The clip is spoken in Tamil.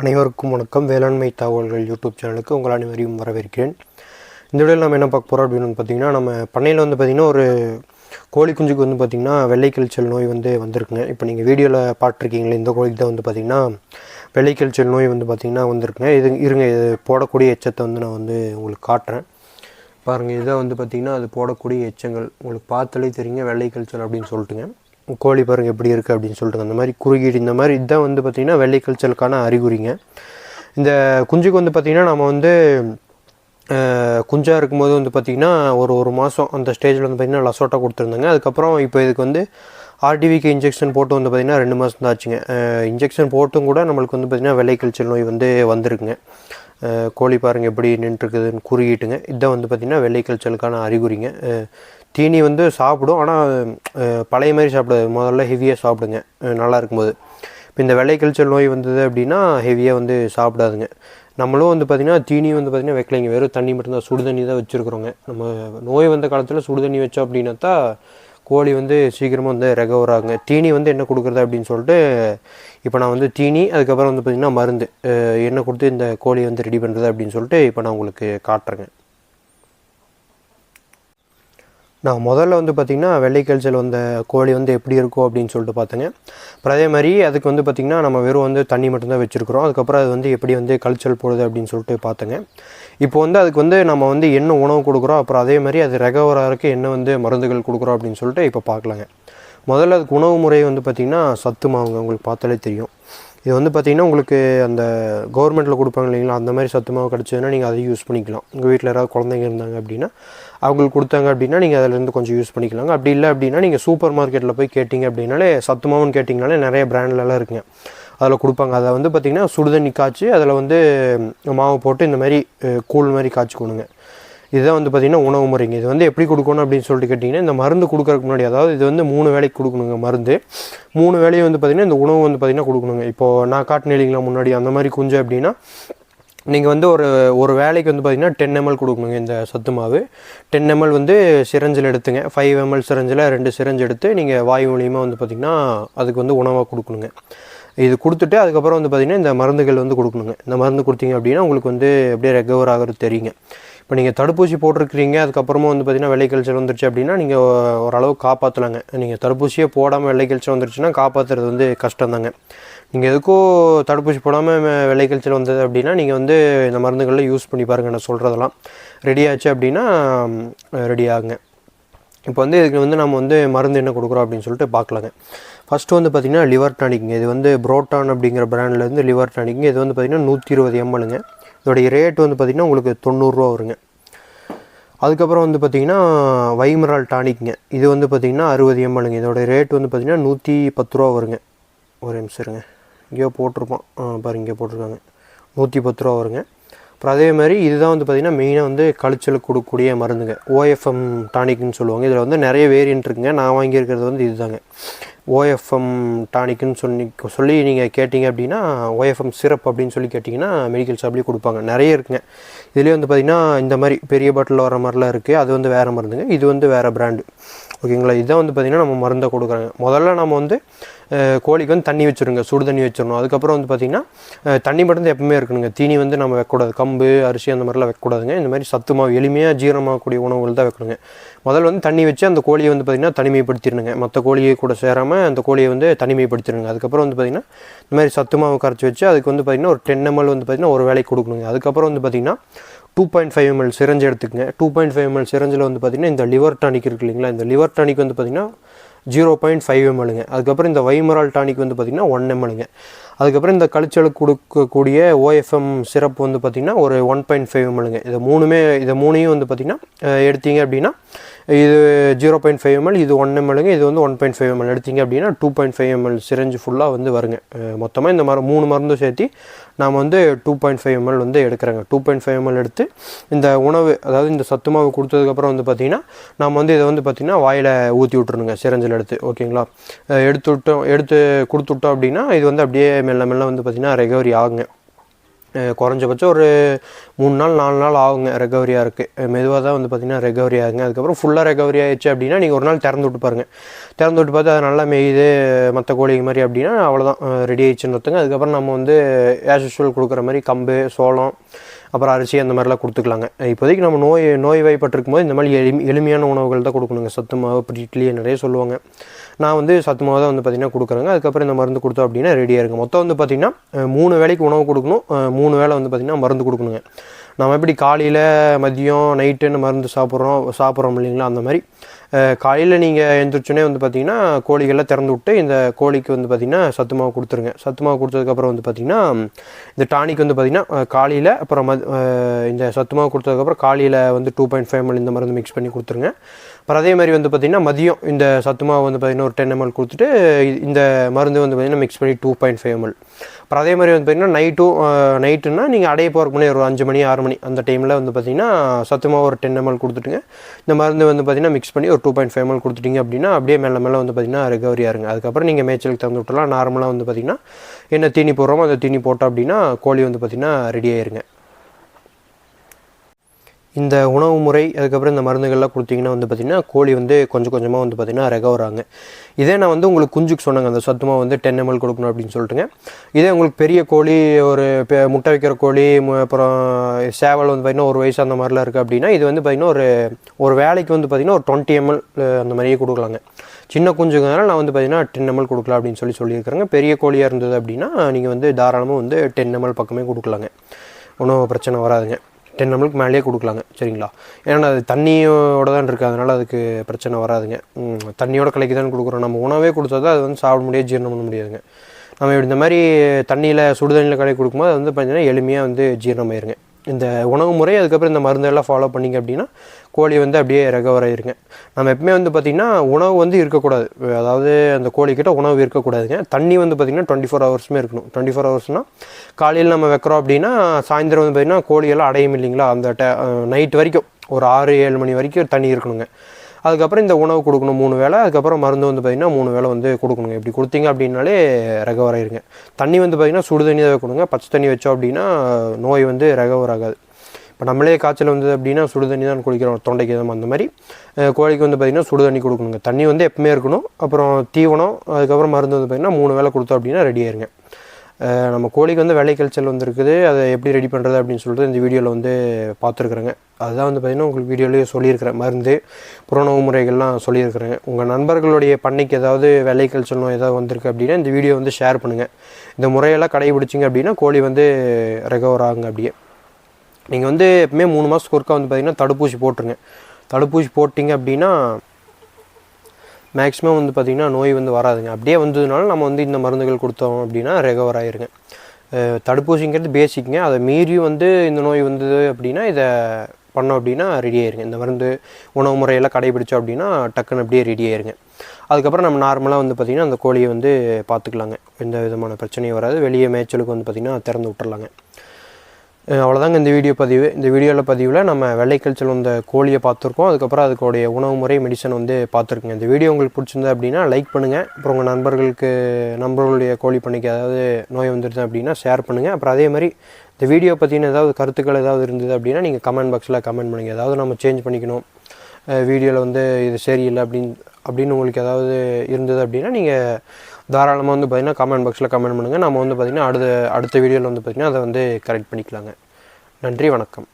அனைவருக்கும் வணக்கம். வேளாண்மை தகவல்கள் யூடியூப் சேனலுக்கு உங்கள் அனைவரையும் வரவேற்கிறேன். இந்த வீடியோவில் நம்ம என்ன பார்க்க போகிறோம் அப்படின்னு வந்து பார்த்திங்கன்னா நம்ம பண்ணையில் வந்து பார்த்திங்கன்னா ஒரு கோழி குஞ்சுக்கு வந்து பார்த்திங்கன்னா வெள்ளை நோய் வந்து வந்திருக்குங்க. இப்போ நீங்கள் வீடியோவில் பார்த்துருக்கீங்களே இந்த கோழிக்கு தான் வந்து பார்த்திங்கன்னா வெள்ளை நோய் வந்து பார்த்திங்கன்னா வந்திருக்குங்க. இது இருங்க இது போடக்கூடிய எச்சத்தை வந்து நான் வந்து உங்களுக்கு காட்டுறேன். பாருங்கள் இதை வந்து பார்த்திங்கன்னா அது போடக்கூடிய எச்சங்கள். உங்களுக்கு பார்த்தாலே தெரியுங்க வெள்ளை அப்படின்னு சொல்லிட்டுங்க. கோழி பாருங்கள் எப்படி இருக்குது அப்படின்னு சொல்லிட்டு அந்த மாதிரி குறுகீடு இந்த மாதிரி இதுதான் வந்து பார்த்திங்கன்னா வெள்ளை கல்ச்சலுக்கான அறிகுறிங்க. இந்த குஞ்சுக்கு வந்து பார்த்திங்கன்னா நம்ம வந்து குஞ்சாக இருக்கும்போது வந்து பார்த்திங்கன்னா ஒரு ஒரு மாதம் அந்த ஸ்டேஜில் வந்து பார்த்திங்கன்னா லசோட்டா கொடுத்துருந்தாங்க. அதுக்கப்புறம் இப்போ இதுக்கு வந்து ஆர்டிவிக்கு இன்ஜெக்ஷன் போட்டு வந்து பார்த்திங்கன்னா ரெண்டு மாதம் தான் ஆச்சுங்க. இன்ஜெக்ஷன் போட்டும் கூட நம்மளுக்கு வந்து பார்த்திங்கன்னா வெள்ளை கல்ச்சல் நோய் வந்து வந்திருக்குங்க. கோழி பாருங்கள் எப்படி நின்றுருக்குதுன்னு குறுகிட்டுங்க. இதான் வந்து பார்த்திங்கன்னா வெள்ளை கல்ச்சலுக்கான அறிகுறிங்க. தீனி வந்து சாப்பிடும். ஆனால் பழைய மாதிரி சாப்பிடாது. முதல்ல ஹெவியாக சாப்பிடுங்க. நல்லா இருக்கும்போது. இப்போ இந்த வெள்ளை கழிச்சல் நோய் வந்தது அப்படின்னா ஹெவியாக வந்து சாப்பிடாதுங்க. நம்மளும் வந்து பார்த்திங்கன்னா தீனி வந்து பார்த்திங்கன்னா வைக்கலைங்க. வெறும் தண்ணி மட்டும்தான் சுடு தண்ணி தான் வச்சுருக்குறோங்க. நம்ம நோய் வந்த காலத்தில் சுடு தண்ணி வச்சோம் அப்படின்னாத்தா கோழி வந்து சீக்கிரமாக வந்து ரெகவர் ஆகுங்க தீனி வந்து என்ன கொடுக்குறது அப்படின்னு சொல்லிட்டு இப்போ நான் வந்து தீனி அதுக்கப்புறம் வந்து பார்த்திங்கன்னா மருந்து. என்ன கொடுத்து இந்த கோழியை வந்து ரெடி பண்ணுறது அப்படின்னு சொல்லிட்டு இப்போ நான் உங்களுக்கு காட்டுறேங்க. நான் முதல்ல வந்து பார்த்திங்கன்னா வெள்ளை வந்த கோழி வந்து எப்படி இருக்கும் அப்படின்னு சொல்லிட்டு பார்த்தேங்க. அப்புறம் அதே மாதிரி அதுக்கு வந்து பார்த்திங்கன்னா நம்ம வெறும் வந்து தண்ணி மட்டும்தான் வச்சுருக்குறோம். அதுக்கப்புறம் அது வந்து எப்படி வந்து கல்ச்சல் போடுது அப்படின்னு சொல்லிட்டு பார்த்தேங்க. இப்போ வந்து அதுக்கு வந்து நம்ம வந்து என்ன உணவு கொடுக்குறோம்? அப்புறம் அதே மாதிரி அது ரெகவராக என்ன வந்து மருந்துகள் கொடுக்குறோம் அப்படின்னு சொல்லிட்டு இப்போ பார்க்கலாங்க. முதல்ல அதுக்கு உணவு முறை வந்து பார்த்திங்கன்னா சத்து மாவுங்க. உங்களுக்கு பார்த்தாலே தெரியும். இது வந்து பார்த்திங்கன்னா உங்களுக்கு அந்த கவர்மெண்ட்டில் கொடுப்பாங்க இல்லைங்களா? அந்த மாதிரி சத்து மாவு கிடச்சதுன்னா நீங்கள் அதை யூஸ் பண்ணிக்கலாம். உங்கள் வீட்டில் யாராவது குழந்தைங்க இருந்தாங்க அப்படின்னா அவங்களுக்கு கொடுத்தாங்க அப்படின்னா நீங்கள் அதிலேருந்து கொஞ்சம் யூஸ் பண்ணிக்கலாங்க. அப்படி இல்லை அப்படின்னா நீங்கள் சூப்பர் மார்க்கெட்டில் போய் கேட்டிங்க அப்படின்னாலே சத்து கேட்டிங்கனாலே நிறைய பிராண்ட்லலாம் இருக்குங்க. அதில் கொடுப்பாங்க. அதை வந்து பார்த்திங்கன்னா சுடுதண்ணி காய்ச்சி அதில் வந்து மாவு போட்டு இந்த மாதிரி கூழ் மாதிரி காய்ச்சிக்கணுங்க. இதுதான் வந்து பார்த்திங்கன்னா உணவு முறைங்க. இது வந்து எப்படி கொடுக்கணும் அப்படின்னு சொல்லிட்டு கேட்டிங்கன்னா இந்த மருந்து கொடுக்கறதுக்கு முன்னாடி அதாவது இது வந்து மூணு வேலைக்கு கொடுக்கணுங்க மருந்து. மூணு வேலையும் வந்து பார்த்திங்கன்னா இந்த உணவு வந்து பார்த்திங்கன்னா கொடுக்கணுங்க. இப்போது நான் காட்டினேன் இல்லைங்களா முன்னாடி அந்த மாதிரி குஞ்சு அப்படின்னா நீங்கள் வந்து ஒரு ஒரு வேலைக்கு வந்து பார்த்திங்கன்னா டென் எம்எல் கொடுக்கணுங்க இந்த சத்து மாவு. டென் எம்எல் வந்து சிரஞ்சில் எடுத்துங்க. ஃபைவ் எம்எல் சிரஞ்சில் ரெண்டு சிரஞ்சு எடுத்து நீங்கள் வாயு மூலியமாக வந்து பார்த்திங்கன்னா அதுக்கு வந்து உணவாக கொடுக்கணுங்க. இது கொடுத்துட்டு அதுக்கப்புறம் வந்து பார்த்திங்கன்னா இந்த மருந்துகள் வந்து கொடுக்கணுங்க. இந்த மருந்து கொடுத்தீங்க அப்படின்னா உங்களுக்கு வந்து அப்படியே ரெக்கவர் ஆகிறது தெரியுங்க. இப்போ நீங்கள் தடுப்பூசி போட்டிருக்கிறீங்க அதுக்கப்புறமா வந்து பார்த்திங்கன்னா வெள்ளை கல்ச்சர் வந்துருச்சு அப்படின்னா நீங்கள் ஓரளவு காப்பாற்றலாங்க நீங்கள் தடுப்பூசியே போடாமல் வெள்ளை வந்துருச்சுன்னா காப்பாற்றுறது வந்து கஷ்டம்தாங்க. நீங்கள் எதுக்கோ தடுப்பூசி போடாமல் வெள்ளை வந்தது அப்படின்னா நீங்கள் வந்து இந்த மருந்துகளில் யூஸ் பண்ணி பாருங்கள் நான் சொல்கிறதெல்லாம் ரெடி ஆச்சு அப்படின்னா ரெடி ஆகுங்க. இப்போ வந்து இதுக்கு வந்து நம்ம வந்து மருந்து என்ன கொடுக்குறோம் அப்படின்னு சொல்லிட்டு பார்க்கலாங்க ஃபஸ்ட்டு வந்து பார்த்திங்கன்னா லிவர் டானிக்ங்க. இது வந்து புரோட்டான் அப்படிங்கிற பிராண்ட்லேருந்து லிவர் டானிக்ங்க. இது வந்து பார்த்திங்கன்னா நூற்றி இருபது எம்எல்ங்க இதோடைய ரேட் வந்து பார்த்திங்கன்னா உங்களுக்கு தொண்ணூறுரூவா வருங்க. அதுக்கப்புறம் வந்து பார்த்திங்கன்னா வைமரால் டானிக்ங்க. இது வந்து பார்த்திங்கன்னா அறுபது எம்எல்ங்க இதோட ரேட் வந்து பார்த்திங்கன்னா நூற்றி பத்து ரூபா வருங்க. ஒரு நிமிஷம் இருங்க. இங்கேயோ போட்டிருப்பான். ஆ பாரு இங்கே போட்டிருக்காங்க. நூற்றி பத்து ரூபா வருங்க. அப்புறம் அதே மாதிரி இதுதான் வந்து பார்த்திங்கன்னா மெயினாக வந்து கழிச்சலுக்கு கொடுக்கக்கூடிய மருந்துங்க. ஓஎஃப்எம் டானிக்னு சொல்லுவாங்க. இதில் வந்து நிறைய வேரியன்ட் இருக்குங்க. நான் வாங்கியிருக்கிறது வந்து இதுதாங்க. ஓஎஃப்எம் டானிக்னு சொல்லி சொல்லி நீங்கள் கேட்டிங்க அப்படின்னா ஓஎஃப்எம் சிரப் அப்படின்னு சொல்லி கேட்டிங்கன்னா மெடிக்கல் ஷாப்லேயே கொடுப்பாங்க. நிறைய இருக்குங்க. இதுலேயே வந்து பார்த்திங்கன்னா இந்த மாதிரி பெரிய பாட்டிலில் வர மாதிரிலாம் இருக்குது அது வந்து வேறு மருந்துங்க. இது வந்து வேறு பிராண்டு ஓகேங்களா? இதுதான் வந்து பார்த்திங்கன்னா நம்ம மருந்தை கொடுக்குறாங்க. முதல்ல நம்ம வந்து கோழிக்கு வந்து தண்ணி வச்சுருங்க சுடு தண்ணி வச்சிடணும். அதுக்கப்புறம் வந்து பார்த்திங்கன்னா தண்ணி மட்டும் தான் எப்பவுமே இருக்கணுங்க. தீனி வந்து நம்ம வைக்கக்கூடாது. கம்பு அரிசி அந்த மாதிரிலாம் வைக்கக்கூடாதுங்க. இந்த மாதிரி சத்து மாவு எளிமையாக ஜீரணமாகக்கூடிய உணவுகள் தான் வைக்கணுங்க. முதல்ல வந்து தண்ணி வச்சு அந்த கோழியை வந்து பார்த்திங்கன்னா தனிமைப்படுத்திடணுங்க மற்ற கோழியை கூட சேராமல் அந்த கோழியை வந்து தனிமைப்படுத்திடுங்க அதுக்கப்புறம் வந்து பார்த்திங்கன்னா இந்த மாதிரி சத்து மாவு கரைச்சி வச்சு அதுக்கு வந்து பார்த்திங்கன்னா ஒரு டென் எம்எல் வந்து பார்த்திங்கன்னா ஒரு வேலைக்கு கொடுக்கணுங்க. அதுக்கப்புறம் வந்து பார்த்திங்கன்னா two point five ML syringe எடுத்துக்கங்க. டூ பாயிண்ட் ஃபைவ் எம்எல் சிரஞ்சில் வந்து பார்த்திங்கன்னா இந்த லிவர் டானிக் இருக்கு இல்லைங்களா? இந்த லிவர் டானிக் வந்து பார்த்திங்கன்னா ஜீரோ பாயிண்ட் ஃபைவ் எம்எலுங்க அதுக்கப்புறம் இந்த வைமரால் டானிக் வந்து பார்த்திங்கன்னா ஒன் எம்எலுங்க அதுக்கப்புறம் இந்த கழிச்சலுக்கு கொடுக்கக்கூடிய ஓஎஃப்எம் சிறப்பு வந்து பார்த்திங்கன்னா ஒரு ஒன் பாயிண்ட் ஃபைவ் எம்எலுங்க இதை மூணுமே இதை மூணையும் வந்து பார்த்திங்கன்னா எடுத்தீங்க அப்படின்னா இது ஜீரோ பாயிண்ட் ஃபைவ் எம்எல் இது ஒன் எம்எல்ங்க இது வந்து ஒன் பாயிண்ட் ஃபைவ் எம்எல் எடுத்திங்க அப்படின்னா two point five ML syringe ஃபுல்லாக வந்து வருங்க. மொத்தமாக இந்த மரு மூணு மருந்தும் சேர்த்து நாம் வந்து டூ பாயிண்ட் ஃபைவ் எம்எல் வந்து எடுக்கிறேங்க. டூ பாயிண்ட் ஃபைவ் எம்எல் எடுத்து இந்த உணவு அதாவது இந்த சத்து மாவு கொடுத்ததுக்கப்புறம் வந்து பார்த்திங்கன்னா நம்ம வந்து இதை வந்து பார்த்திங்கன்னா வாயில் ஊற்றி விட்ருணுங்க சிரஞ்சில் எடுத்து. ஓகேங்களா? எடுத்து விட்டோம் எடுத்து கொடுத்து விட்டோம் அப்படின்னா இது வந்து அப்படியே மெல்ல மெல்ல வந்து பார்த்திங்கன்னா ரெகவரி ஆகுங்க. குறைஞ்சபட்சம் ஒரு மூணு நாள் நாலு நாள் ஆகுங்க ரெக்கவரி ஆகிறதுக்கு மெதுவாக தான் வந்து பார்த்திங்கன்னா ரெக்கவரி ஆகுங்க. அதுக்கப்புறம் ஃபுல்லாக ரெக்கவரி ஆயிடுச்சு அப்படின்னா நீங்கள் ஒரு நாள் திறந்து விட்டு பாருங்கள் திறந்து விட்டு பார்த்து அது நல்லா மெய்யுது மற்ற கோழிங்க மாதிரி அப்படின்னா அவ்வளோதான் ரெடி ஆயிடுச்சுன்னு ஒருத்தங்க அதுக்கப்புறம் நம்ம வந்து ஆஸ் யூஷுவல் கொடுக்குற மாதிரி கம்பு சோளம் அப்புறம் அரிசி அந்த மாதிரிலாம் கொடுத்துக்கலாங்க. இப்போதைக்கு நம்ம நோய் நோய் வாய்ப்பட்டிருக்கும் போது இந்த மாதிரி எளி எளிமையான உணவுகள் தான் கொடுக்கணுங்க. சத்து மாவு இப்படி இட்லி நிறைய சொல்லுவாங்க. நான் வந்து சத்து மாவு தான் வந்து பார்த்திங்கன்னா கொடுக்குறேங்க. அதுக்கப்புறம் இந்த மருந்து கொடுத்தோம் அப்படின்னா ரெடியாக இருக்குது மொத்தம் வந்து பார்த்திங்கன்னா மூணு வேலைக்கு உணவு கொடுக்கணும். மூணு வேளை வந்து பார்த்திங்கன்னா மருந்து கொடுக்கணுங்க. நம்ம எப்படி காலையில் மதியம் நைட்டுன்னு மருந்து சாப்பிட்றோம் சாப்பிட்றோம் இல்லைங்களா? அந்த மாதிரி. காலையில் நீங்கள் எழுந்திரிச்சோன்னே வந்து பார்த்தீங்கன்னா கோழிகள்லாம் திறந்து விட்டு இந்த கோழிக்கு வந்து பார்த்திங்கன்னா சத்து மாவு கொடுத்துருங்க. சத்து மாவு கொடுத்ததுக்கப்புறம் வந்து பார்த்திங்கன்னா இந்த டானிக் வந்து பார்த்திங்கன்னா காலையில் அப்புறம் மத் இந்த சத்து மாவு கொடுத்ததுக்கப்புறம் காலையில் வந்து டூ பாயிண்ட் ஃபைவ் எம்எல் இந்த மருந்து மிக்ஸ் பண்ணி கொடுத்துருங்க. அப்புறம் அதே மாதிரி வந்து பார்த்திங்கன்னா மதியம் இந்த சத்து மாவு வந்து பார்த்திங்கன்னா ஒரு டென் எம்எல் கொடுத்துட்டு இந்த மருந்து வந்து பார்த்திங்கன்னா மிக்ஸ் பண்ணி டூ பாயிண்ட் ஃபைவ் எம்எல் அப்புறம் அதே மாதிரி வந்து பார்த்திங்கன்னா நைட்டும் நைட்டுன்னா நீங்கள் அடைய போகிறக்கு முன்னாடி ஒரு அஞ்சு மணி ஆறு மணி அந்த டைமில் வந்து பார்த்திங்கன்னா சத்து ஒரு டென் எம்எல் கொடுத்துட்டுங்க. இந்த மருந்து வந்து பார்த்திங்கன்னா மிக்ஸ் பண்ணி ஒரு டூ பாயிண்ட் ஃபைவ் எம்எல் கொடுத்துட்டிங்க அப்படின்னா அப்படியே மேலே மேலே வந்து பார்த்திங்கன்னா ரெகவரி ஆகுங்க அதுக்கப்புறம் நீங்கள் மேய்ச்சலுக்கு தந்து விட்டுலாம் நார்மலாக வந்து பார்த்திங்கன்னா என்ன தீனி போடுறோமோ அந்த தீனி போட்டோம் அப்படின்னா கோழி வந்து பார்த்திங்கன்னா ரெடி ஆயிருங்க. இந்த உணவு முறை அதுக்கப்புறம் இந்த மருந்துகள்லாம் கொடுத்தீங்கன்னா வந்து பார்த்திங்கன்னா கோழி வந்து கொஞ்சம் கொஞ்சமாக வந்து பார்த்திங்கன்னா ரெகவராங்க இதே நான் வந்து உங்களுக்கு குஞ்சுக்கு சொன்னாங்க அந்த சத்துமாக வந்து டென் எம்எல் கொடுக்கணும் அப்படின்னு சொல்லிட்டுங்க. இதே உங்களுக்கு பெரிய கோழி ஒரு முட்டை வைக்கிற கோழி அப்புறம் சேவல் வந்து பார்த்திங்கன்னா ஒரு வயசு அந்த மாதிரிலாம் இருக்குது அப்படின்னா இது வந்து பார்த்திங்கன்னா ஒரு ஒரு வேலைக்கு வந்து பார்த்திங்கன்னா ஒரு டுவெண்ட்டி எம்எல் அந்த மாதிரியே கொடுக்கலாங்க. சின்ன குஞ்சுங்கனால நான் வந்து பார்த்திங்கன்னா டென் எம்எல் கொடுக்கலாம் அப்படின்னு சொல்லி சொல்லியிருக்கிறேங்க. பெரிய கோழியாக இருந்தது அப்படின்னா நீங்கள் வந்து தாராளமாக வந்து டென் எம்எல் பக்கமே கொடுக்கலாங்க. ஒன்றும் பிரச்சனை வராதுங்க. டென் எம்எல்க்கு மேலேயே கொடுக்கலாங்க சரிங்களா? ஏன்னா அது தண்ணியோட தான் இருக்குது அதனால் அதுக்கு பிரச்சனை வராதுங்க. தண்ணியோட கலக்கி தான் கொடுக்குறோம். நம்ம உணவே கொடுத்தா தான் அது வந்து சாப்பிட முடியாது ஜீரணம் பண்ண முடியாதுங்க. நம்ம இப்படி இந்த மாதிரி தண்ணியில் சுடுதண்ணியில் கலக்கி கொடுக்கும்போது அது வந்து பார்த்தீங்கன்னா எளிமையாக வந்து ஜீரணமாயிருங்க. இந்த உணவு முறை அதுக்கப்புறம் இந்த மருந்தெல்லாம் ஃபாலோ பண்ணிங்க அப்படின்னா கோழி வந்து அப்படியே ரெகவர் ஆயிருங்க நம்ம எப்பவுமே வந்து பார்த்திங்கன்னா உணவு வந்து இருக்கக்கூடாது. அதாவது அந்த கோழிக்கிட்ட உணவு இருக்கக்கூடாதுங்க. தண்ணி வந்து பார்த்திங்கன்னா டுவெண்ட்டி ஃபோர் ஹவர்ஸுமே இருக்கணும். டுவெண்ட்டி ஃபோர் ஹவர்ஸ்னால் காலையில் நம்ம வைக்கிறோம் அப்படின்னா சாயந்தரம் வந்து பார்த்திங்கன்னா கோழியெல்லாம் அடையும் இல்லைங்களா? அந்த நைட் வரைக்கும். ஒரு ஆறு ஏழு மணி வரைக்கும் தண்ணி இருக்கணுங்க. அதுக்கப்புறம் இந்த உணவு கொடுக்கணும் மூணு வேளை. அதுக்கப்புறம் மருந்து வந்து பார்த்திங்கன்னா மூணு வேளை வந்து கொடுக்கணுங்க. இப்படி கொடுத்தீங்க அப்படின்னாலே ரெகவர் ஆயிருங்க தண்ணி வந்து பார்த்திங்கன்னா சுடு தண்ணி தான் வைக்கணுங்க பச்சை தண்ணி வச்சோம் அப்படின்னா நோய் வந்து ரெகவர் ஆகாது இப்போ நம்மளே காய்ச்சல் வந்தது அப்படின்னா சுடு தண்ணி தான் குடிக்கிறோம் தொண்டைக்கு எதுவும் அந்த மாதிரி. கோழிக்கு வந்து பார்த்திங்கன்னா சுடு தண்ணி கொடுக்கணுங்க. தண்ணி வந்து எப்பவுமே இருக்கணும். அப்புறம் தீவனம் அதுக்கப்புறம் மருந்து வந்து பார்த்திங்கன்னா மூணு வேளை கொடுத்தோம் அப்படின்னா ரெடி ஆயிருங்க. நம்ம கோழிக்கு வந்து வெள்ளை கல்ச்சல் வந்துருக்குது. அதை எப்படி ரெடி பண்ணுறது அப்படின்னு சொல்லிட்டு இந்த வீடியோவில் வந்து பார்த்துருக்குறேங்க. அதுதான் வந்து பார்த்திங்கன்னா உங்களுக்கு வீடியோலேயே சொல்லியிருக்கிறேன். மருந்து புறணவு முறைகள்லாம் சொல்லியிருக்கிறேன் உங்கள் நண்பர்களுடைய பண்ணைக்கு ஏதாவது வெள்ளை கல்ச்சல் நோய் ஏதாவது வந்திருக்கு அப்படின்னா இந்த வீடியோ வந்து ஷேர் பண்ணுங்கள் இந்த முறையெல்லாம் கடைபிடிச்சிங்க அப்படின்னா கோழி வந்து ரெகவர் ஆகுங்க அப்படியே. நீங்கள் வந்து எப்பவுமே மூணு மாதத்துக்கு ஒருக்கா வந்து பார்த்திங்கன்னா தடுப்பூசி போட்டுருங்க. தடுப்பூசி போட்டிங்க அப்படின்னா மேக்ஸிமம் வந்து பார்த்திங்கன்னா நோய் வந்து வராதுங்க. அப்படியே வந்ததுனால நம்ம வந்து இந்த மருந்துகள் கொடுத்தோம் அப்படின்னா ரெகவர் ஆகிருங்க தடுப்பூசிங்கிறது பேசிக்குங்க அதை மீறியும் வந்து இந்த நோய் வந்தது அப்படின்னா இதை பண்ணோம் அப்படின்னா ரெடி ஆயிருங்க. இந்த மருந்து உணவு முறையெல்லாம் கடைபிடிச்சோம் அப்படின்னா டக்குன்னு அப்படியே ரெடி ஆயிருங்க. அதுக்கப்புறம் நம்ம நார்மலாக வந்து பார்த்திங்கன்னா அந்த கோழியை வந்து பார்த்துக்கலாங்க எந்த விதமான பிரச்சனையும் வராது. வெளியே மேய்ச்சலுக்கு வந்து பார்த்திங்கன்னா திறந்து விட்டுறலாங்க. அவ்வளோதாங்க இந்த வீடியோ பதிவு. இந்த வீடியோவில் பதிவில் நம்ம வெள்ளை செல்லும் வந்த கோழியை பார்த்துருக்கோம். அதுக்கப்புறம் அதுக்குடைய உணவு முறை மெடிசன் வந்து பார்த்துருக்குங்க. இந்த வீடியோ உங்களுக்கு பிடிச்சிருந்தா அப்படின்னா லைக் பண்ணுங்கள் அப்புறம் உங்கள் நண்பர்களுக்கு நண்பர்களுடைய கோழி பண்ணைக்கு ஏதாவது நோய் வந்துருது அப்படின்னா ஷேர் பண்ணுங்கள் அப்புறம் அதே மாதிரி இந்த வீடியோ பற்றின ஏதாவது கருத்துக்கள் ஏதாவது இருந்தது அப்படின்னா நீங்கள் கமெண்ட் பாக்ஸில் கமெண்ட் பண்ணுங்கள் ஏதாவது நம்ம சேஞ்ச் பண்ணிக்கணும். வீடியோவில் வந்து இது சரியில்லை அப்படின்னு அப்படின்னு உங்களுக்கு ஏதாவது இருந்தது அப்படின்னா நீங்கள் தாராளமாக வந்து பார்த்திங்கன்னா கமெண்ட் பாக்ஸில் கமெண்ட் பண்ணுங்கள் நம்ம வந்து பார்த்திங்கன்னா அடுத்த அடுத்த வீடியோவில் வந்து பார்த்திங்கன்னா அதை வந்து கரெக்ட் பண்ணிக்கலாங்க. நன்றி வணக்கம்.